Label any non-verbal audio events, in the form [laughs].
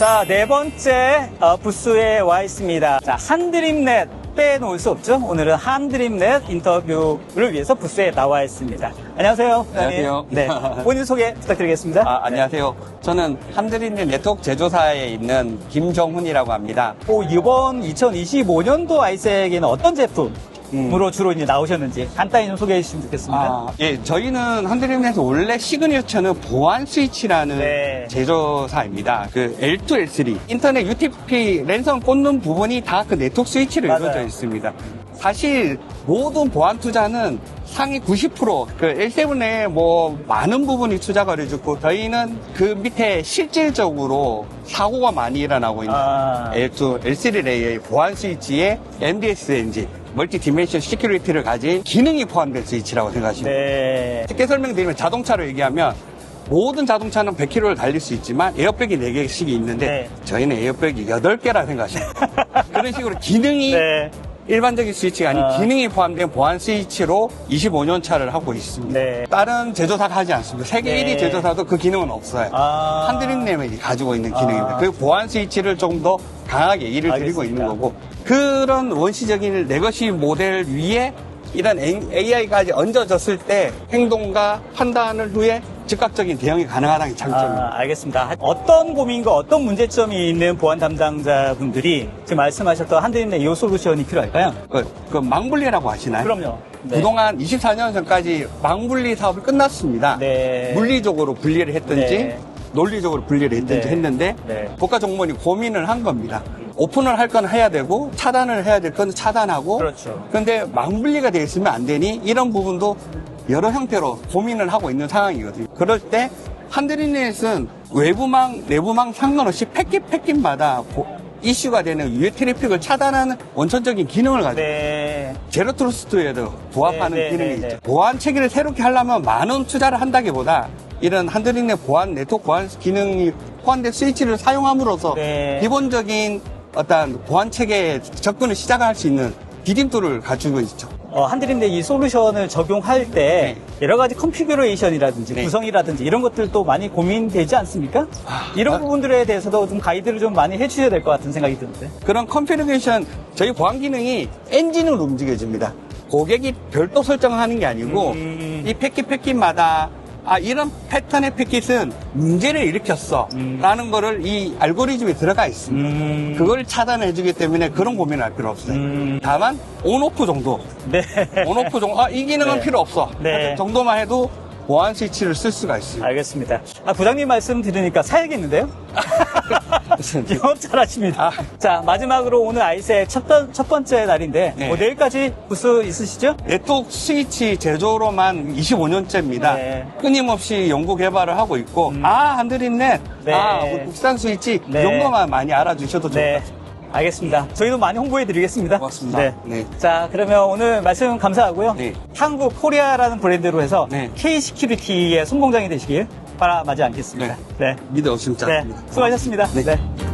자, 네 번째 어, 부스에 와 있습니다. 자, 한드림넷 빼놓을 수 없죠. 오늘은 한드림넷 인터뷰를 위해서 부스에 나와 있습니다. 안녕하세요. 안녕하세요. 네. [laughs] 본인 소개 부탁드리겠습니다. 아, 안녕하세요. 저는 한드린드 네트워크 제조사에 있는 김정훈이라고 합니다. 또 이번 2025년도 아이색에는 어떤 제품 으로 주로 이제 나오셨는지 간단히 좀 소개해 주시면 좋겠습니다. 아, 예, 저희는 한드린드에서 원래 시그니처는 보안 스위치라는 네. 제조사입니다. 그 L2, L3 인터넷 UTP 랜선 꽂는 부분이 다 그 네트워크 스위치로 맞아요. 이루어져 있습니다. 사실 모든 보안 투자는 상위 90%그 L7에 뭐 많은 부분이 투자가 이루어졌고 저희는 그 밑에 실질적으로 사고가 많이 일어나고 있는 아. L2, L3 레이의 보안 스위치에 MDS 엔진, 멀티 디멘션 시큐리티를 가진 기능이 포함된 스위치라고 생각하시면. 네. 쉽게 설명드리면 자동차로 얘기하면 모든 자동차는 100km를 달릴 수 있지만 에어백이 4개씩이 있는데 네. 저희는 에어백이 8개라 생각하시면. [laughs] 그런 식으로 기능이 네. 일반적인 스위치가 아닌 아. 기능이 포함된 보안 스위치로 25년 차를 하고 있습니다. 네. 다른 제조사가 하지 않습니다. 세계 네. 1위 제조사도 그 기능은 없어요. 아. 한드림nem이 가지고 있는 기능입니다. 아. 그 보안 스위치를 좀더 강하게 일을 드리고 알겠습니다. 있는 거고 그런 원시적인 레거시 모델 위에 이런 AI까지 얹어졌을 때 행동과 판단을 후에 즉각적인 대응이 가능하다는 게 장점입니다. 아, 알겠습니다. 어떤 고민과 어떤 문제점이 있는 보안 담당자분들이 지금 말씀하셨던 한드림넷 이 솔루션이 필요할까요? 그, 그 망분리라고 하시나요? 그럼요. 네. 그동안 24년 전까지 망분리 사업이 끝났습니다. 네. 물리적으로 분리를 했든지 네. 논리적으로 분리를 했든지 네. 했는데 네. 국가정보원이 고민을 한 겁니다. 오픈을 할 건 해야 되고 차단을 해야 될 건 차단하고 그렇죠. 근데 망분리가 되어 있으면 안 되니 이런 부분도 여러 형태로 고민을 하고 있는 상황이거든요. 그럴 때 한드리넷은 외부망, 내부망 상관없이 패킷 패킷마다 고- 이슈가 되는 유해 트래픽을 차단하는 원천적인 기능을 가지고 네. 제로 트러스트에도 부합하는 네, 네, 기능이 네, 있죠. 네. 보안 체계를 새롭게 하려면 많은 투자를 한다기보다 이런 한드린의 보안 네트워크 보안 기능이 포함된 스위치를 사용함으로써 네. 기본적인 어떤 보안 체계에 접근을 시작할 수 있는 디딤돌을 가지고 있죠. 어, 한드림넷 이 솔루션을 적용할 때 여러 가지 컨피규레이션이라든지 네. 구성이라든지 이런 것들도 많이 고민되지 않습니까? 이런 아. 부분들에 대해서도 좀 가이드를 좀 많이 해주셔야 될 것 같은 생각이 드는데. 그런 컨피그레이션 저희 보안 기능이 엔진으로 움직여집니다. 고객이 별도 설정하는 게 아니고 음. 이 패킷 패킷마다 아 이런 패턴의 패킷은 문제를 일으켰어 음. 라는 거를 이 알고리즘에 들어가 있습니다. 음. 그걸 차단해 주기 때문에 그런 고민을 할 필요 없어요. 음. 다만 온오프 정도 네. 온오프 정도 아 이 기능은 네. 필요 없어 네. 정도만 해도 보안 스위치를 쓸 수가 있습니다. 알겠습니다. 아, 부장님 말씀 들으니까 사야겠는데요? [laughs] 영업 잘하십니다. 아. 자, 마지막으로 오늘 아이색 첫, 번- 첫 번째 날인데, 네. 뭐 내일까지 부스 있으시죠? 네트워크 스위치 제조로만 25년째입니다. 네. 끊임없이 연구 개발을 하고 있고, 아, 한드린넷, 네. 아, 국산 스위치, 네. 이 정도만 많이 알아주셔도 좋을 것 네. 같습니다. 알겠습니다. 저희도 많이 홍보해 드리겠습니다. 고맙습니다. 네. 네. 자, 그러면 오늘 말씀 감사하고요. 네. 한국 코리아라는 브랜드로 해서 네. K 시큐리티의 손공장이 되시길 바라마지 않겠습니다. 네. 믿어 없으면 네. 수고하셨습니다. 네. 네.